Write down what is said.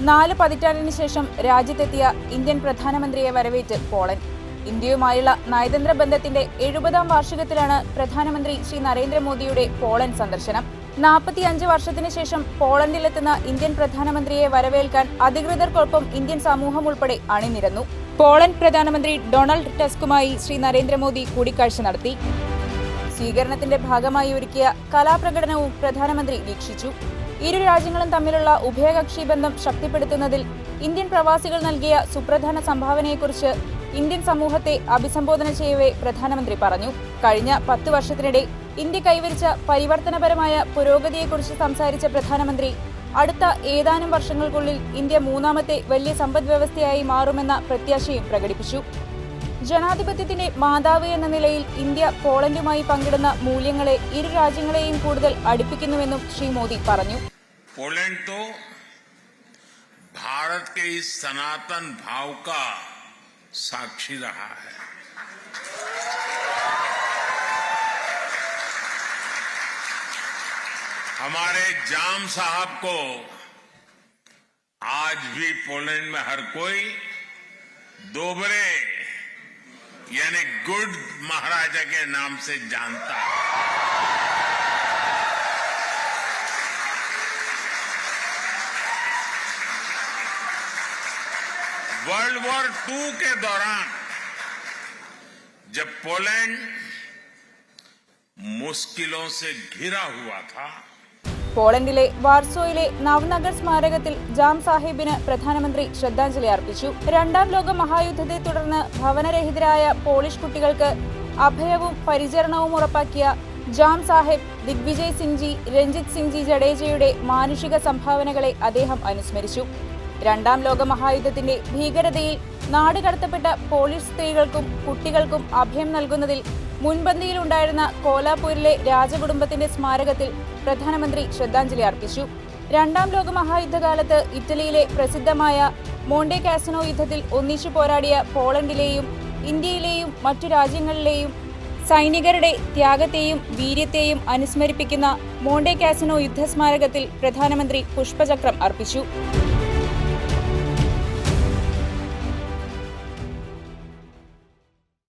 നാല് പതിറ്റാണ്ടിന് ശേഷം രാജ്യത്തെത്തിയ ഇന്ത്യൻ പ്രധാനമന്ത്രിയെ വരവേറ്റ് പോളണ്ട്. ഇന്ത്യയുമായുള്ള നയതന്ത്ര ബന്ധത്തിന്റെ എഴുപതാം വാർഷികത്തിലാണ് പ്രധാനമന്ത്രി ശ്രീ നരേന്ദ്രമോദിയുടെ പോളണ്ട് സന്ദർശനം. നാൽപ്പത്തിയഞ്ച് വർഷത്തിന് ശേഷം പോളണ്ടിലെത്തുന്ന ഇന്ത്യൻ പ്രധാനമന്ത്രിയെ വരവേൽക്കാൻ അധികൃതർക്കൊപ്പം ഇന്ത്യൻ സമൂഹം ഉൾപ്പെടെ അണിനിരന്നു. പോളണ്ട് പ്രധാനമന്ത്രി ഡൊണാൾഡ് ടസ്കുമായി ശ്രീ നരേന്ദ്രമോദി കൂടിക്കാഴ്ച നടത്തി. സ്വീകരണത്തിന്റെ ഭാഗമായി ഒരുക്കിയ കലാപ്രകടനവും പ്രധാനമന്ത്രി വീക്ഷിച്ചു. ഇരു രാജ്യങ്ങളും തമ്മിലുള്ള ഉഭയകക്ഷി ബന്ധം ശക്തിപ്പെടുത്തുന്നതിൽ ഇന്ത്യൻ പ്രവാസികൾ നൽകിയ സുപ്രധാന സംഭാവനയെക്കുറിച്ച് ഇന്ത്യൻ സമൂഹത്തെ അഭിസംബോധന ചെയ്യവേ പ്രധാനമന്ത്രി പറഞ്ഞു. കഴിഞ്ഞ പത്ത് വർഷത്തിനിടെ ഇന്ത്യ കൈവരിച്ച പരിവർത്തനപരമായ പുരോഗതിയെക്കുറിച്ച് സംസാരിച്ച പ്രധാനമന്ത്രി അടുത്ത ഏതാനും വർഷങ്ങൾക്കുള്ളിൽ ഇന്ത്യ മൂന്നാമത്തെ വലിയ സമ്പദ് വ്യവസ്ഥയായി മാറുമെന്ന പ്രത്യാശയും പ്രകടിപ്പിച്ചു. ജനാധിപത്യത്തിന്റെ മാതാവ് എന്ന നിലയിൽ ഇന്ത്യ പോളണ്ടുമായി പങ്കിടുന്ന മൂല്യങ്ങളെ ഇരു രാജ്യങ്ങളെയും കൂടുതൽ അടുപ്പിക്കുന്നുവെന്നും ശ്രീ മോദി പറഞ്ഞു पोलैंड तो भारत के इस सनातन भाव का साक्षी रहा है हमारे जाम साहब को आज भी पोलैंड में हर कोई दोबरे यानी गुड महाराजा के नाम से जानता है। वर्ल्ड वॉर टू के दौरान, जब पोलैंड मुश्किलों से घिरा हुआ था പോളണ്ടിലെ വാർസോയിലെ നവനഗർ സ്മാരകത്തിൽ ജാം സാഹിബിന് പ്രധാനമന്ത്രി ശ്രദ്ധാഞ്ജലി അർപ്പിച്ചു. രണ്ടാം ലോക മഹായുദ്ധത്തെ തുടർന്ന് ഭവനരഹിതരായ പോളിഷ് കുട്ടികൾക്ക് അഭയവും പരിചരണവും ഉറപ്പാക്കിയ ജാം സാഹിബ് ദിഗ്വിജയ് സിംഗ്ജി രഞ്ജിത് സിംഗ്ജി ജഡേജയുടെ മാനുഷിക സംഭാവനകളെ അദ്ദേഹം അനുസ്മരിച്ചു. രണ്ടാം ലോക മഹായുദ്ധത്തിന്റെ ഭീകരതയിൽ നാട് കടത്തപ്പെട്ട പോളിഷ് സ്ത്രീകൾക്കും കുട്ടികൾക്കും അഭയം നൽകുന്നതിൽ മുൻപന്തിയിലുണ്ടായിരുന്ന കോലാപൂരിലെ രാജകുടുംബത്തിന്റെ സ്മാരകത്തിൽ പ്രധാനമന്ത്രി ശ്രദ്ധാഞ്ജലി അർപ്പിച്ചു. രണ്ടാം ലോക മഹായുദ്ധകാലത്ത് ഇറ്റലിയിലെ പ്രസിദ്ധമായ മോണ്ടെ കാസിനോ യുദ്ധത്തിൽ ഒന്നിച്ചു പോരാടിയ പോളണ്ടിലെയും ഇന്ത്യയിലെയും മറ്റു രാജ്യങ്ങളിലെയും സൈനികരുടെ ത്യാഗത്തെയും വീര്യത്തെയും അനുസ്മരിപ്പിക്കുന്ന മോണ്ടെ കാസിനോ യുദ്ധസ്മാരകത്തിൽ പ്രധാനമന്ത്രി പുഷ്പചക്രം അർപ്പിച്ചു.